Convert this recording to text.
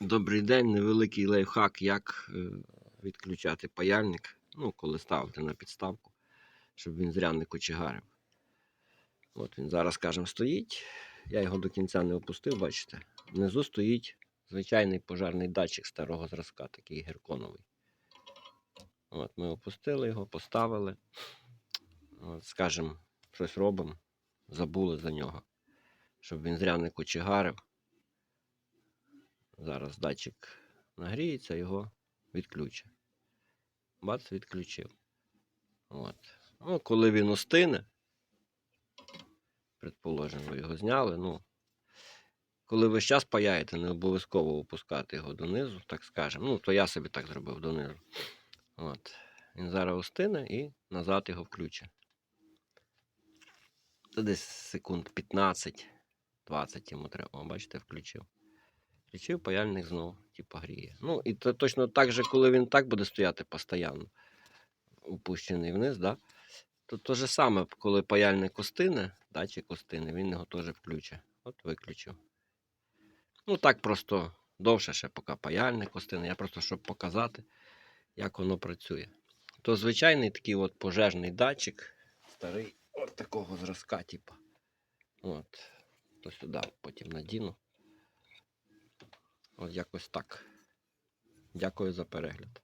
Добрий день, невеликий лайфхак, як е, відключати паяльник, ну, коли ставити на підставку, щоб він зря не кочегарив. От він зараз, скажімо, стоїть. Я його до кінця не опустив, бачите. Внизу стоїть звичайний пожарний датчик старого зразка, такий герконовий. От, ми опустили його, поставили. От, скажімо, щось робимо, забули за нього, щоб він зря не кочегарив. Зараз датчик нагріється, його відключить. Бац, відключив. От. Ну, коли він остине, предположимо, ви його зняли. Ну, коли ви час паяєте, не обов'язково опускати його донизу, так скажемо. Ну, то я собі так зробив донизу. От. Він зараз остине і назад його включить. Це десь секунд 15-20 йому треба. О, бачите, включив. Включив паяльник знову, типу гріє. Ну, і то точно так же, коли він так буде стояти постійно, опущений вниз, да? то те же саме, коли паяльник остине, датчик остине, він його теж включить. От виключив. Ну, так просто довше ще, поки паяльник остине. Я просто щоб показати, як воно працює. То звичайний такий от пожежний датчик, старий, от такого зразка, типу. От. То сюди потім надіну. От якось так. Дякую за перегляд.